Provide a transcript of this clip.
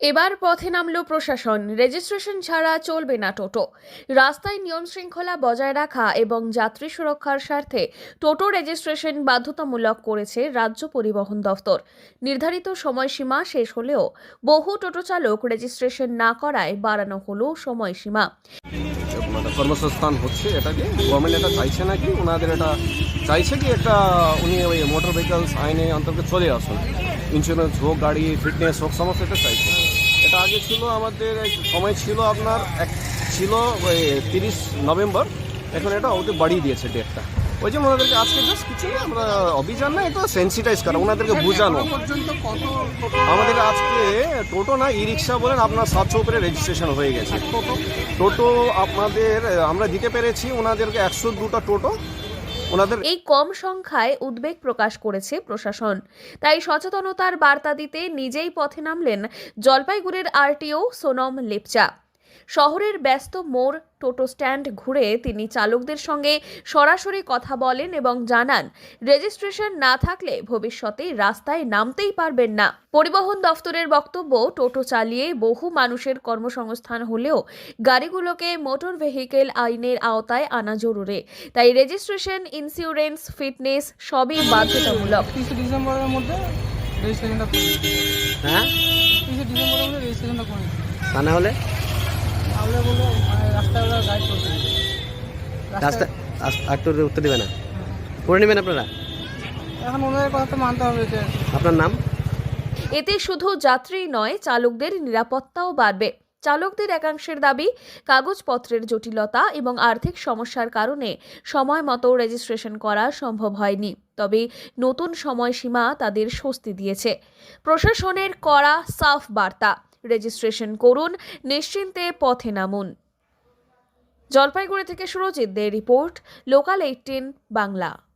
এবার পথে নামল প্রশাসন। রেজিস্ট্রেশন ছাড়া চলবে না টোটো। রাস্তায় নিয়ম শৃঙ্খলা বজায় রাখা এবং যাত্রী সুরক্ষার স্বার্থে টোটো রেজিস্ট্রেশন বাধ্যতামূলক করেছে রাজ্য পরিবহন দফতর। নির্ধারিত সময়সীমা শেষ হলেও বহু টোটো চালক রেজিস্ট্রেশন না করায় বাড়ানো হলো সময়সীমা। কর্মসংস্থান হচ্ছে এটাকে গভর্নমেন্ট এটা চাইছে নাকি? ওনাদের এটা চাইছে কি একটা উনি ওই মোটর আইনে অন্তর্গত চলে আসুন। ইন্স্যুরেন্স হোক, গাড়ি, ফিটনেস হোক, সমস্ত এটা চাইছে। এটা আগে ছিল আমাদের সময় ছিল আপনার এক ছিল ওই তিরিশ নভেম্বর। এখন এটা ওদের বাড়িয়ে দিয়েছে ডেটটা ওই জন্য ওনাদেরকে আজকে জাস্ট কিছু আমরা অভিযান না এটা সেন্সিটাইজ করা ওনাদেরকে বোঝানো। আমাদের আজকে টোটো না ই রিক্সা বলেন আপনার সাতশো উপরে রেজিস্ট্রেশন হয়ে গেছে। টোটো আপনাদের আমরা দিতে পেরেছি ওনাদেরকে একশো দুটো টোটো। ওনাদের এই কম সংখ্যায় উদ্বেগ প্রকাশ করেছে প্রশাসন। তাই সচেতনতার বার্তা দিতে নিজেই পথে নামলেন জলপাইগুড়ির আরটিও সোনম লেপচা। শহরের ব্যস্ত মোড় টোটো স্ট্যান্ড ঘুরে তিনি চালকদের সঙ্গে সরাসরি কথা বলেন এবং জানান রেজিস্ট্রেশন না থাকলে ভবিষ্যতে রাস্তায় নামতেই পারবেন না। পরিবহন দফতরের বক্তব্য টোটো চালিয়ে বহু মানুষের কর্মসংস্থান হলেও গাড়িগুলোকে মোটর ভেহিকেল আইনের আওতায় আনা জরুরি। তাই রেজিস্ট্রেশন ইন্স্যুরেন্স ফিটনেস সবই বাধ্যতামূলক। তিরিশে ডিসেম্বরের মধ্যে রেজিস্ট্রেশনটা হ্যাঁ? ডিসেম্বরের মধ্যে রেজিস্ট্রেশনটা করে তা না হলে? তাহলে বলব মানে গাইড করতে রাস্তা আর তোর উত্তর দেবে না? করে নেবেন আপনারা? এখন ওনাদের কথা তো মানতে হবে আপনার নাম? এতে শুধু যাত্রী নয় চালকদের নিরাপত্তাও বাড়বে। চালকদের একাংশের দাবি কাগজপত্রের জটিলতা এবং আর্থিক সমস্যার কারণে সময় মতো রেজিস্ট্রেশন করা সম্ভব হয়নি। তবে নতুন সময়সীমা তাদের স্বস্তি দিয়েছে। প্রশাসনের করা সাফ বার্তা। রেজিস্ট্রেশন করুন নিশ্চিন্তে পথে নামুন। জলপাইগুড়ি থেকে Surajit De report local eighteen Bangla.